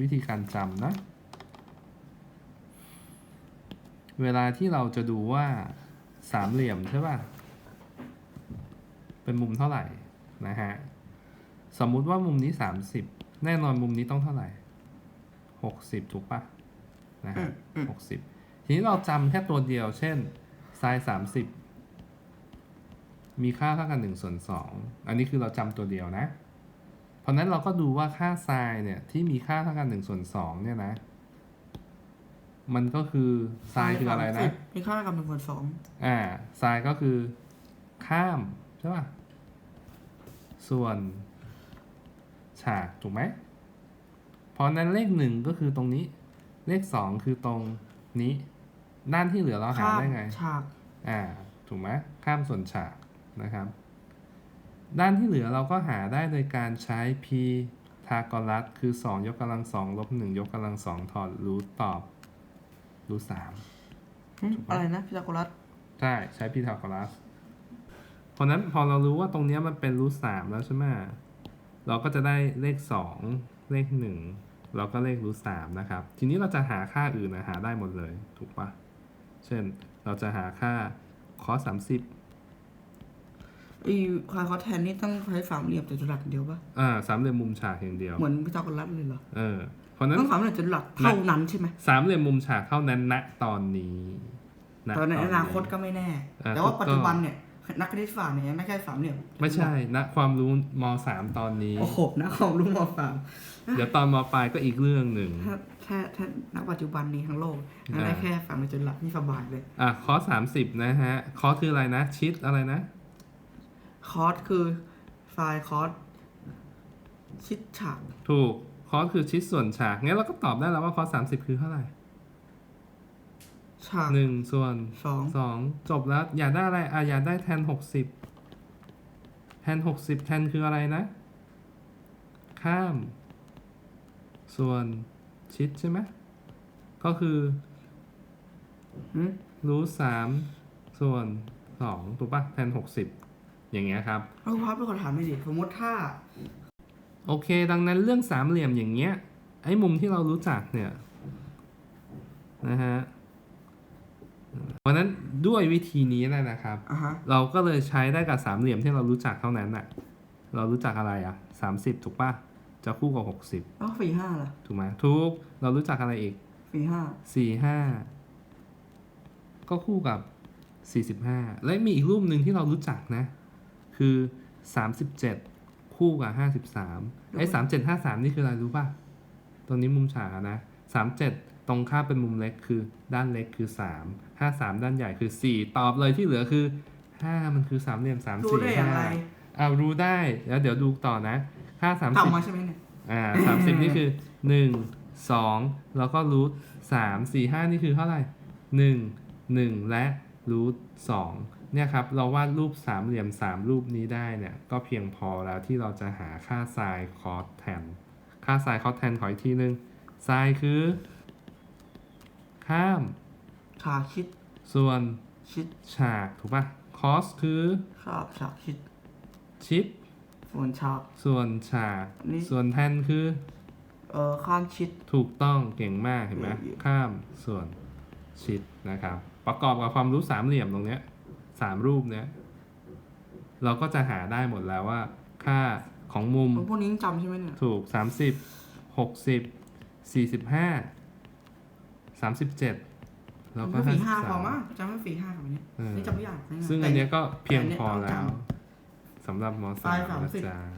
วิธีการจำนะ เวลาที่เราจะดูว่าสามเหลี่ยมใช่ป่ะ เป็นมุมเท่าไหร่นะฮะ สมมุติว่ามุมนี้สามสิบแน่นอนมุมนี้ต้องเท่าไหร่หกสิบถูกป่ะนะฮะหกสิบทีนี้เราจำแค่ตัวเดียว เช่นไซน์สามสิบมีค่าเท่ากันหนึ่งส่วนสองอันนี้คือเราจำตัวเดียวนะ เพราะฉะนั้นเราก็ดูว่าค่าไซน์เนี่ยที่มีค่าเท่ากันหนึ่งส่วนสองเนี่ยนะ มันก็คือไซน์คืออะไรนะมีค่ากับหนึ่งส่วนสองอ่าไซน์ก็คือข้ามใช่ป่ะส่วนฉากถูกไหมเพราะฉะนั้นเลขหนึ่งก็คือตรงนี้ เลขสองคือตรงนี้ ด้านที่เหลือเราหาข้ามได้ไงฉากอ่า ถูกไหมข้ามส่วนฉากนะครับ ด้านที่เหลือเราก็หาได้โดยการใช้ p ทากรัสคือ 2 ยกกำลังสองลบ1ยกกำลังสองถอดรูทตอบรูทสามหึอะไรนะพิทาโกรัสใช่ใช้พีทาโกรัสเพราะนั้นพอเรารู้ว่าตรงเนี้ยมันเป็นรูทสามแล้วใช่ไหมเราก็จะได้เลขสองเลขหนึ่งเราก็เลขรูทสามนะครับ ทีนี้เราจะหาค่าอื่นนะหาได้หมดเลย ถูกปะเช่นเราจะหาค่าคอสามสิบ ไอ้คาคอสแทนนี่ต้องใช้สามเหลี่ยมจัตุรัสเดียวปะอ่าสามเหลี่ยมมุมฉากอย่างเดียว เหมือนพิทาโกรัสเลยเหรอ เออ เพราะนั้นต้องสามเหลี่ยมจัตุรัสเท่านั้นใช่ไหมสามเหลี่ยมมุมฉากเท่านั้นณตอนนี้ณแต่ในอนาคตก็ไม่แน่อ่าแต่ว่าถูกต้องปัจจุบันเนี่ยนักคณิตศาสตร์เนี่ยยังไม่ใช่สามเหลี่ยม ไม่ใช่ณความรู้มสามตอนนี้ โอ้โหนะของรุ่งมสามเดี๋ยวตอนมปลายก็อีกเรื่องหนึ่งถ้าแค่ถ้าณปัจจุบันนี้ทั้งโลกนั่นได้อ่าแค่สามเหลี่ยมจัตุรัสนี่สบายเลย อะคอสามสิบนะฮะคอสคืออะไรนะ ชิดอะไรนะ คอสคือไซน์คอสชิดฉากถูกคอสคือชิดส่วนฉากงั้นเราก็ตอบได้แล้วว่าคอสสามสิบคือเท่าไหร่ฉาก หนึ่งส่วนสอง สองจบแล้ว อยากได้อะไรอะอยากได้แทนหกสิบแทนหกสิบแทนคืออะไรนะ ข้าม ส่วนชิดใช่ไหมก็คือหืมรูทสามส่วนสองถูกปะแทนหกสิบ อย่างเงี้ยครับเอาพับเป็นคนถามไม่ดิสมมติถ้า โอเค ดังนั้นเรื่องสามเหลี่ยมอย่างเงี้ย ไอ้มุมที่เรารู้จักเนี่ยนะฮะเพราะฉะนั้นด้วยวิธีนี้แหละนะครับอะฮะเราก็เลยใช้ได้กับสามเหลี่ยมที่เรารู้จักเท่านั้นน่ะ เรารู้จักอะไรอะสามสิบถูกปะจะคู่กับหกสิบแล้วสี่ห้าล่ะ ถูกไหมทุก เรารู้จักอะไรอีกสี่ห้าสี่ห้าก็คู่กับสี่สิบห้าและมีอีกรูปหนึ่งที่เรารู้จักนะ คือสามสิบเจ็ดคู่กับห้าสิบสามไอ้สามเจ็ดห้าสามนี่คืออะไรรู้ป่ะ ตรงนี้มุมฉากอะนะสามเจ็ดตรงข้ามเป็นมุมเล็กคือด้านเล็กคือสามห้าสามด้านใหญ่คือสี่ตอบเลยที่เหลือคือห้ามันคือสามเหลี่ยมสามรู้สี่ได้อย่างห้าไรเอารู้ได้แล้วเดี๋ยวดูต่อนะ ค่าสามสิบทำมาใช่ไหมเนี่ย อ่าสามสิบนี่คือหนึ่งสองแล้วก็รูทสามสี่ห้านี่คือเท่าไหร่หนึ่งหนึ่งและรูทสอง เนี่ยครับเราวาดรูปสามเหลี่ยมสามรูปนี้ได้เนี่ยก็เพียงพอแล้วที่เราจะหาค่าไซน์คอสแทนค่าไซน์คอสแทนขออีกทีนึงไซน์คือ ข้ามฉากชิดส่วนชิดฉากถูกปะคอสคือฉากฉากชิด ชิด ส่วนฉาก ส่วนฉากนี่ส่วนแทนคือ เอ่อข้างชิด ถูกต้องเก่งมากเห็นไหมเยี่ยมข้ามส่วนชิดนะครับ ประกอบกับความรู้สามเหลี่ยมตรงเนี้ย สามรูปเนี้ยเราก็จะหาได้หมดแล้วว่า ค่าของมุมพวกนี้ยังจำใช่ไหมเนี่ยถูกสามสิบหกสิบสี่สิบห้าสามสิบเจ็ดแล้วก็มันห้าสี่สิบห้าพสาอมมั้งจำไม่สี่ห้าแบบนี้เออนี่จำไม่ยากนะซึ่งอันเนี้ยก็เพียงแต่พอต้องจำแล้วสำหรับมสามปลายสามนะสิบจ๊ะ